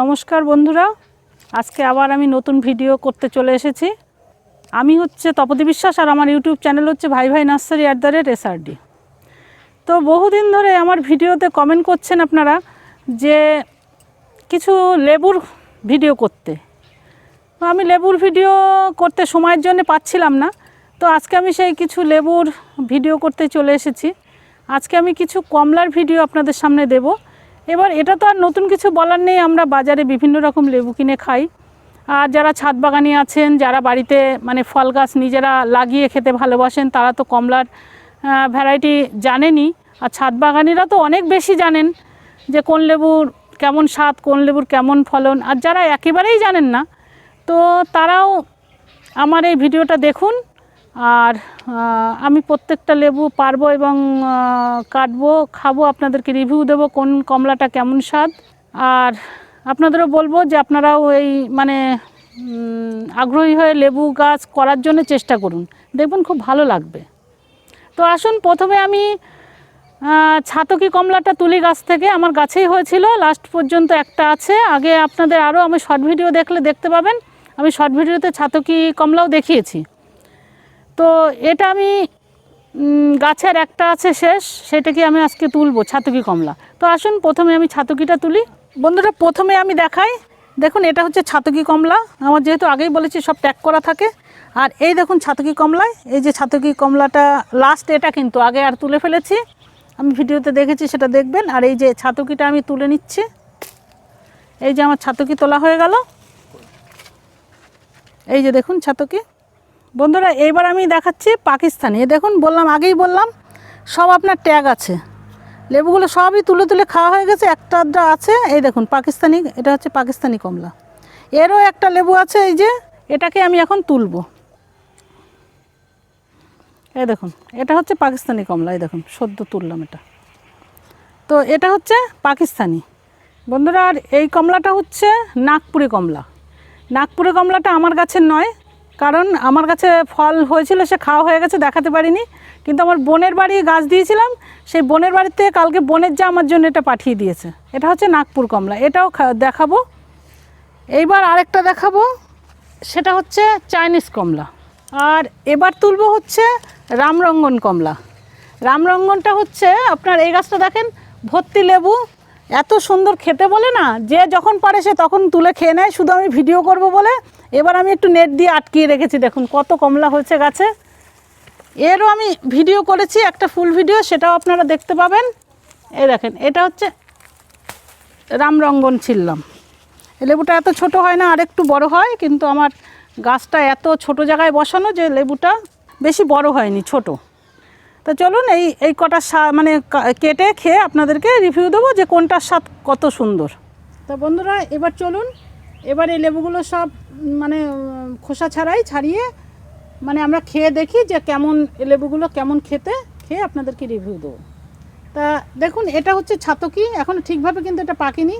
নমস্কার বন্ধুরা, আজকে আবার আমি নতুন ভিডিও করতে চলে এসেছি। আমি হচ্ছে তপতি বিশ্বাস আর আমার ইউটিউব চ্যানেল হচ্ছে ভাই ভাই nursery at the rate SRD. তো বহুদিন ধরে আমার ভিডিওতে কমেন্ট করছেন আপনারা যে কিছু লেবুর ভিডিও করতে। তো আমি লেবুর ভিডিও করতে সময়ের জন্য পাচ্ছিলাম না, তো আজকে আমি সেই কিছু লেবুর ভিডিও করতে চলে এসেছি। আজকে আমি কিছু কমলার ভিডিও আপনাদের সামনে দেব। এবার এটা তো আর নতুন কিছু বলার নেই, আমরা বাজারে বিভিন্ন রকম লেবু কিনে খাই। আর যারা ছাদ বাগানি আছেন, যারা বাড়িতে মানে ফল গাছ নিজেরা লাগিয়ে খেতে ভালোবাসেন, তারা তো কমলার ভ্যারাইটি জানেনই। আর ছাদ বাগানিরা তো অনেক বেশি জানেন যে কোন লেবুর কেমন স্বাদ, কোন লেবুর কেমন ফলন। আর যারা একেবারেই জানেন না, তো তারাও আমার এই ভিডিওটা দেখুন। আর আমি প্রত্যেকটা লেবু পারব এবং কাটবো, খাব, আপনাদেরকে রিভিউ দেবো কোন কমলাটা কেমন স্বাদ। আর আপনাদেরও বলব যে আপনারাও এই মানে আগ্রহী হয়ে লেবু গাছ করার জন্য চেষ্টা করুন। দেখবেন খুব ভালো লাগবে। তো আসুন, প্রথমে আমি ছাতকি কমলাটা তুলি গাছ থেকে। আমার গাছেই হয়েছিল লাস্ট পর্যন্ত একটা আছে। আগে আপনাদের আরও আমি শর্ট ভিডিও দেখলে দেখতে পাবেন। আমি শর্ট ভিডিওতে ছাতকি কমলাও দেখিয়েছি। তো এটা আমি গাছের একটা আছে শেষ, সেটাকে আমি আজকে তুলবো, ছাতকি কমলা। তো আসুন, প্রথমে আমি ছাতকিটা তুলি। বন্ধুরা, প্রথমে আমি দেখাই, দেখুন, এটা হচ্ছে ছাতকি কমলা। আমার যেহেতু আগেই বলেছি, সব প্যাক করা থাকে। আর এই দেখুন, ছাতকি কমলায়, এই যে ছাতকি কমলাটা লাস্ট এটা কিন্তু আগে আর তুলে ফেলেছি। আমি ভিডিওতে দেখেছি, সেটা দেখবেন। আর এই যে ছাতকিটা আমি তুলে নিচ্ছি। এই যে আমার ছাতকি তোলা হয়ে গেল। এই যে দেখুন, ছাতকি। বন্ধুরা, এইবার আমি দেখাচ্ছি পাকিস্তানি। এ দেখুন, বললাম, আগেই বললাম, সব আপনার ট্যাগ আছে। লেবুগুলো সবই তুলে তুলে খাওয়া হয়ে গেছে, একটা আধটা আছে। এই দেখুন, পাকিস্তানি, এটা হচ্ছে পাকিস্তানি কমলা। এরও একটা লেবু আছে, এই যে, এটাকে আমি এখন তুলবো। এই দেখুন, এটা হচ্ছে পাকিস্তানি কমলা, এই দেখুন, সদ্য তুললাম এটা। তো এটা হচ্ছে পাকিস্তানি। বন্ধুরা, আর এই কমলাটা হচ্ছে নাগপুরি কমলা। নাগপুরি কমলাটা আমার গাছের নয় কারণ আমার কাছে ফল হয়েছিল, সে খাওয়া হয়ে গেছে, দেখাতে পারিনি। কিন্তু আমার বোনের বাড়ি গাছ দিয়েছিলাম, সেই বোনের বাড়িতে কালকে বোনের যা আমার জন্য এটা পাঠিয়ে দিয়েছে। এটা হচ্ছে নাগপুর কমলা, এটাও দেখাবো। এইবার আরেকটা দেখাবো, সেটা হচ্ছে চাইনিজ কমলা। আর এবার তুলবো হচ্ছে রামরঙ্গন কমলা। রামরঙ্গনটা হচ্ছে, আপনার এই গাছটা দেখেন, ভর্তি লেবু এত সুন্দর খেতে বলে না, যে যখন পারে সে তখন তুলে খেয়ে নেয়, শুধু আমি ভিডিও করব বলে। এবার আমি একটু নেট দিয়ে আটকিয়ে রেখেছি, দেখুন কত কমলা হয়েছে গাছে। এরও আমি ভিডিও করেছি, একটা ফুল ভিডিও, সেটাও আপনারা দেখতে পাবেন। এই দেখেন, এটা হচ্ছে রামরঙ্গন ছিললাম। লেবুটা এত ছোট হয় না আর একটু বড় হয়, কিন্তু আমার গাছটা এত ছোট জায়গায় বসানো যে লেবুটা বেশি বড় হয়নি, ছোট। তো চলুন এই এই কটা মানে কেটে খেয়ে আপনাদেরকে রিভিউ দেবো যে কোনটার স্বাদ কত সুন্দর। তো বন্ধুরা, এবার চলুন। এবার এই লেবুগুলো সব মানে খোসা ছাড়াই ছাড়িয়ে মানে আমরা খেয়ে দেখি যে কেমন, এই লেবুগুলো কেমন খেতে, খেয়ে আপনাদেরকে রিভিউ দেবো। তা দেখুন, এটা হচ্ছে ছাতকি, এখন ঠিকভাবে কিন্তু এটা পাকেনি।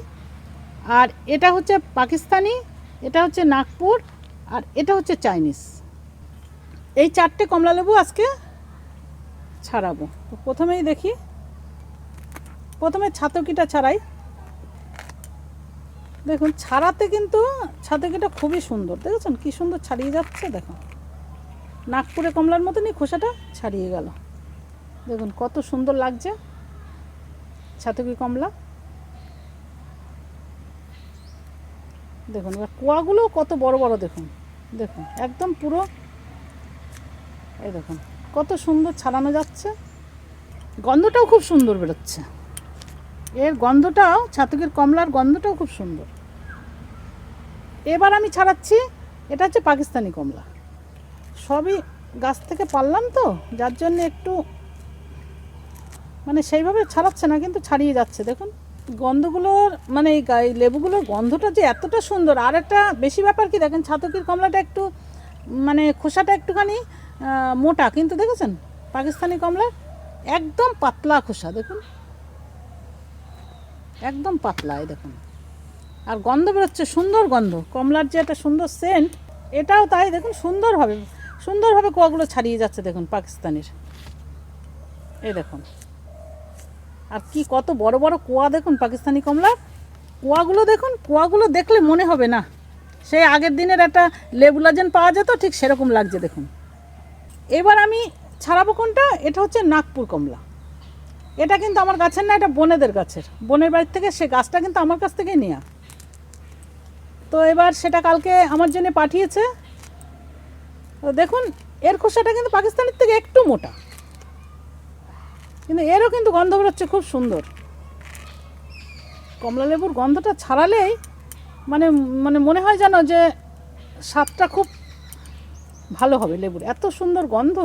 আর এটা হচ্ছে পাকিস্তানি, এটা হচ্ছে নাগপুর, আর এটা হচ্ছে চাইনিজ। এই চারটে কমলা লেবু আজকে ছাড়াবো। তো প্রথমেই দেখি। প্রথমে ছাতকিটা ছাড়াই। দেখুন, ছাড়াতে কিন্তু ছাতকিটা খুবই সুন্দর, দেখেছেন? কি সুন্দর ছাড়িয়ে যাচ্ছে দেখুন নাগপুরে কমলার মতনই খোসাটা ছাড়িয়ে গেল। দেখুন, কত সুন্দর লাগছে ছাতকি কমলা। দেখুন, এবার কোয়াগুলো কত বড় বড়, দেখুন। দেখুন, একদম পুরো এই দেখুন কত সুন্দর ছাড়ানো যাচ্ছে। গন্ধটাও খুব সুন্দর বেরোচ্ছে। এর গন্ধটাও, ছাতকের কমলার গন্ধটাও খুব সুন্দর। এবার আমি ছাড়াচ্ছি, এটা হচ্ছে পাকিস্তানি কমলা। সবই গাছ থেকে পারলাম তো, যার জন্য একটু মানে সেইভাবে ছাড়াচ্ছে না, কিন্তু ছাড়িয়ে যাচ্ছে। দেখুন, গন্ধগুলোর মানে এই গায়ে লেবুগুলোর গন্ধটা যে এতটা সুন্দর। আর একটা বেশি ব্যাপার কি, দেখেন, ছাতকির কমলাটা একটু মানে খোসাটা একটুখানি মোটা, কিন্তু দেখেছেন? পাকিস্তানি কমলা একদম পাতলা খোসা, দেখুন। একদম পাতলা, এই দেখুন। আর গন্ধ বেরোচ্ছে, সুন্দর গন্ধ। কমলার যে একটা সুন্দর সেন্ট এটাও তাই, দেখুন, সুন্দরভাবে সুন্দরভাবে কোয়াগুলো ছাড়িয়ে যাচ্ছে, দেখুন, পাকিস্তানের। এই দেখুন। আর কি, কত বড় বড় কোয়া, দেখুন, পাকিস্তানি কমলা কুয়াগুলো, দেখুন, কুয়াগুলো দেখলে মনে হবে না। সেই আগের দিনের একটা লেবুলাজেন পাওয়া যেত, ঠিক সেরকম লাগছে, দেখুন। এবার আমি ছাড়াবো কোনটা? এটা হচ্ছে নাগপুর কমলা। এটা কিন্তু আমার গাছের না, এটা বোনেদের গাছের। বোনের বাড়ির থেকে সে গাছটা কিন্তু আমার কাছ থেকে নেওয়া তো এবার সেটা কালকে আমার জন্য পাঠিয়েছে। দেখুন, এর খোসাটা কিন্তু পাকিস্তানের থেকে একটু মোটা। কিন্তু এরও কিন্তু গন্ধ বেরোচ্ছে, খুব সুন্দর। কমলা লেবুর গন্ধটা ছাড়ালেই মানে মানে মনে হয় যেন যে স্বাদটা খুব ভালো হবে লেবুর। এত সুন্দর গন্ধ।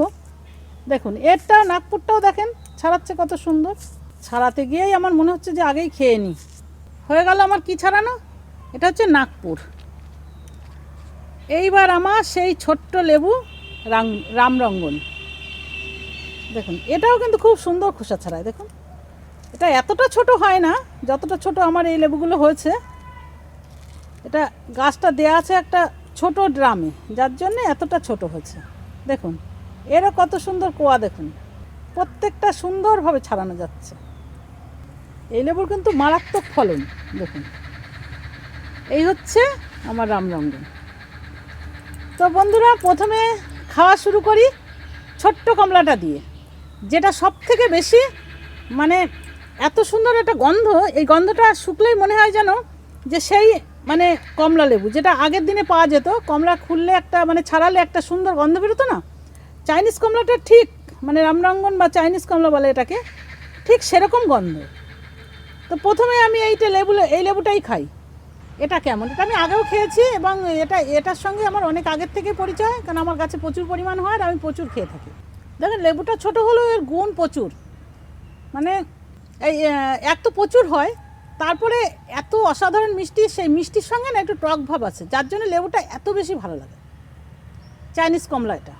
দেখুন, এরটা নাগপুরটাও দেখেন, ছাড়াচ্ছে কত সুন্দর। ছাড়াতে গিয়েই আমার মনে হচ্ছে যে আগেই খেয়ে নিই। হয়ে গেল আমার কি ছাড়ানো? এটা হচ্ছে নাগপুর। এইবার আমার সেই ছোট্ট লেবু রাম রামরঙ্গন। দেখুন, এটাও কিন্তু খুব সুন্দর খোসা ছাড়ায়, দেখুন। এটা এতটা ছোট হয় না, যতটা ছোট আমার এই লেবুগুলো হয়েছে। এটা গাছটা দেয়া আছে একটা ছোট ড্রামে, যার জন্য এতটা ছোট হয়েছে। দেখুন এরও কত সুন্দর কোয়া দেখুন। প্রত্যেকটা সুন্দরভাবে ছাড়ানো যাচ্ছে। এই লেবুর কিন্তু মারাত্মক ফলন, দেখুন। এই হচ্ছে আমার রামরঙ্গন তো বন্ধুরা, প্রথমে খাওয়া শুরু করি ছোট্ট কমলাটা দিয়ে। যেটা সব থেকে বেশি মানে এত সুন্দর একটা গন্ধ, এই গন্ধটা শুকলেই মনে হয় যেন যে সেই মানে কমলা লেবু, যেটা আগের দিনে পাওয়া যেত, কমলা খুললে একটা মানে ছাড়ালে একটা সুন্দর গন্ধ বেরোতো না? চাইনিজ কমলাটা ঠিক মানে রামরঙ্গন বা চাইনিজ কমলা বলে এটাকে, ঠিক সেরকম গন্ধ। তো প্রথমে আমি এইটা লেবু, এই লেবুটাই খাই। এটা কেমন? এটা আমি আগেও খেয়েছি এবং এটা, এটার সঙ্গে আমার অনেক আগের থেকে পরিচয়, কারণ আমার কাছে প্রচুর পরিমাণ হয় আর আমি প্রচুর খেয়ে থাকি। দেখেন, লেবুটা ছোট হলেও এর গুণ প্রচুর। মানে এই এক তো প্রচুর হয় তারপরে এত অসাধারণ মিষ্টি, সেই মিষ্টির সঙ্গে না একটু টক ভাব আছে, যার জন্য লেবুটা এত বেশি ভালো লাগে। চাইনিজ কমলা এটা।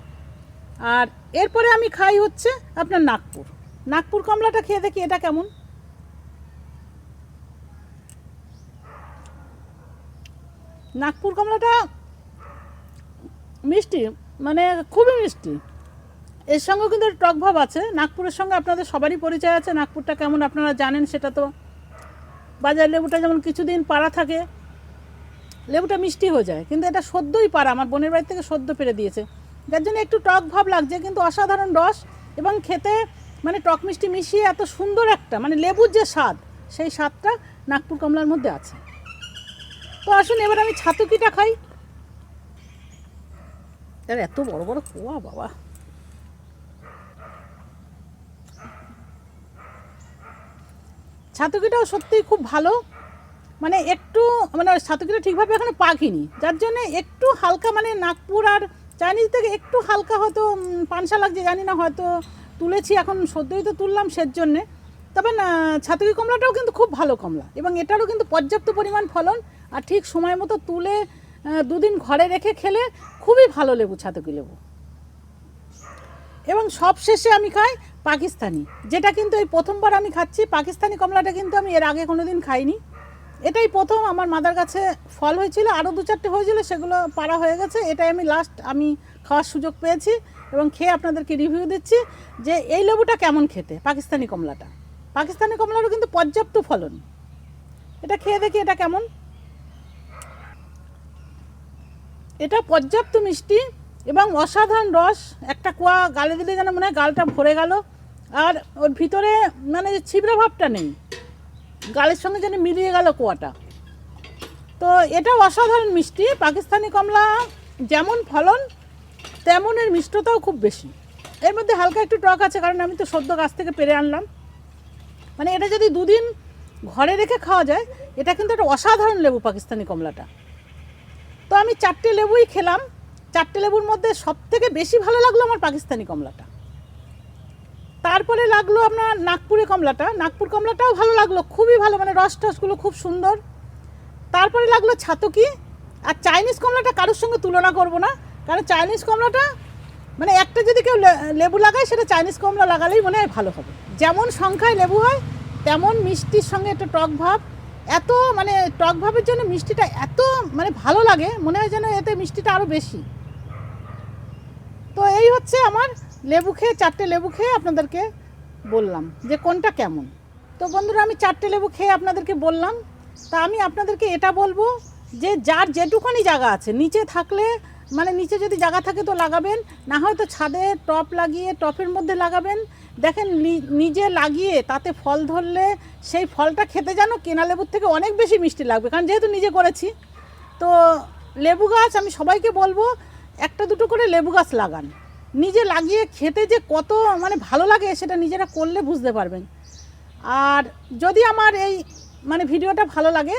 আর এরপরে আমি খাই হচ্ছে আপনার নাগপুর। নাগপুর কমলাটা খেয়ে দেখি এটা কেমন। নাগপুর কমলাটা মিষ্টি মানে খুবই মিষ্টি। এর সঙ্গে কিন্তু টক ভাব আছে। নাগপুরের সঙ্গে আপনাদের সবারই পরিচয় আছে। নাগপুরটা কেমন আপনারা জানেন সেটা তো বাজার লেবুটা যেমন কিছুদিন পাড়া থাকে, লেবুটা মিষ্টি হয়ে যায়। কিন্তু এটা সদ্যই পাড়া, আমার বোনের বাড়ি থেকে সদ্য পেরে দিয়েছে। যার জন্য একটু টক ভাব লাগছে, কিন্তু অসাধারণ রস এবং খেতে মানে টক মিষ্টি মিশিয়ে এত সুন্দর একটা মানে লেবুর যে স্বাদ, সেই স্বাদটা নাগপুর কমলার মধ্যে আছে। তো আসুন, এবার আমি ছাতুকিটা খাই। আর এত বড় বড় কোয়া, বাবা। ছাতুকিটাও সত্যিই খুব ভালো। মানে একটু মানে ছাতুকিটা ঠিকভাবে এখনও পাখিনি যার জন্য একটু হালকা মানে নাগপুর আর চাইনিজ থেকে একটু হালকা হয়তো পানসা লাগছে, জানি না, হয়তো তুলেছি এখন সদ্যই তো তুললাম সের জন্যে। তবে না, ছাতুকি কমলাটাও কিন্তু খুব ভালো কমলা এবং এটারও কিন্তু পর্যাপ্ত পরিমাণ ফলন আর ঠিক সময় মতো তুলে দুদিন ঘরে রেখে খেলে খুবই ভালো লেবু, ছাতুকি লেবু। এবং সব শেষে আমি খাই পাকিস্তানি। যেটা কিন্তু এই প্রথমবার আমি খাচ্ছি, পাকিস্তানি কমলাটা কিন্তু আমি এর আগে কোনো দিন খাইনি। এটাই প্রথম আমার মাদার কাছে ফল হয়েছিল, আরও দু চারটে হয়েছিল, সেগুলো পাড়া হয়ে গেছে। এটাই আমি লাস্ট আমি খাওয়ার সুযোগ পেয়েছি এবং খেয়ে আপনাদেরকে রিভিউ দিচ্ছি যে এই লেবুটা কেমন খেতে, পাকিস্তানি কমলাটা। পাকিস্তানি কমলারও কিন্তু পর্যাপ্ত ফলন। এটা খেয়ে দেখি এটা কেমন। এটা পর্যাপ্ত মিষ্টি এবং অসাধারণ রস, একটা কুয়া গালে দিলে যেন মনে হয় গালটা ভরে গেল। আর ওর ভিতরে মানে যে ছিবড়া ভাবটা নেই, গালের সঙ্গে যেন মিলিয়ে গেল কুয়াটা। তো এটা অসাধারণ মিষ্টি, পাকিস্তানি কমলা যেমন ফলন, তেমন এর মিষ্টতাও খুব বেশি। এর মধ্যে হালকা একটু টক আছে, কারণ আমি তো সদ্য গাছ থেকে পেরে আনলাম। মানে এটা যদি দুদিন ঘরে রেখে খাওয়া যায়, এটা কিন্তু একটা অসাধারণ লেবু পাকিস্তানি কমলাটা। তো আমি চারটে লেবুই খেলাম চারটে লেবুর মধ্যে সব থেকে বেশি ভালো লাগল আমার পাকিস্তানি কমলাটা। তারপরে লাগল আপনার নাগপুরে কমলাটা। নাগপুর কমলাটাও ভালো লাগল, খুবই ভালো মানে রস টসগুলো খুব সুন্দর। তারপরে লাগল ছাতকি। আর চাইনিজ কমলাটা কারোর সঙ্গে তুলনা করব না, কারণ চাইনিজ কমলাটা মানে একটা যদি কেউ লেবু লাগায়, সেটা চাইনিজ কমলা লাগালেই মনে হয় ভালো হবে। যেমন সংখ্যায় লেবু হয়, তেমন মিষ্টির সঙ্গে একটা টক ভাব। এত মানে টক ভাবের জন্য মিষ্টিটা এত মানে ভালো লাগে, মনে হয় যেন এতে মিষ্টিটা আরও বেশি। এই হচ্ছে আমার লেবু খেয়ে, চারটে লেবু খেয়ে আপনাদেরকে বললাম যে কোনটা কেমন। তো বন্ধুরা, আমি চারটে লেবু খেয়ে আপনাদেরকে বললাম। তা আমি আপনাদেরকে এটা বলব যে যার যেটুখানি জায়গা আছে, নিচে থাকলে মানে নিচে যদি জায়গা থাকে তো লাগাবেন, না হয়তো ছাদে টপ লাগিয়ে, টপের মধ্যে লাগাবেন। দেখেন নিজে লাগিয়ে তাতে ফল ধরলে সেই ফলটা খেতে জানো কেনা লেবুর থেকে অনেক বেশি মিষ্টি লাগবে, কারণ যেহেতু নিজে করেছি। তো লেবু গাছ আমি সবাইকে বলব, একটা দুটো করে লেবু গাছ লাগান। নিজে লাগিয়ে খেতে যে কত মানে ভালো লাগে সেটা নিজেরা করলে বুঝতে পারবেন। আর যদি আমার এই মানে ভিডিওটা ভালো লাগে,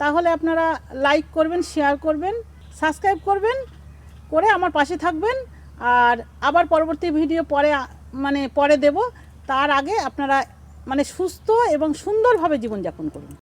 তাহলে আপনারা লাইক করবেন শেয়ার করবেন সাবস্ক্রাইব করবেন, করে আমার পাশে থাকবেন। আর আবার পরবর্তী ভিডিও পরে মানে পরে দেব। তার আগে আপনারা মানে সুস্থ এবং সুন্দরভাবে জীবনযাপন করুন।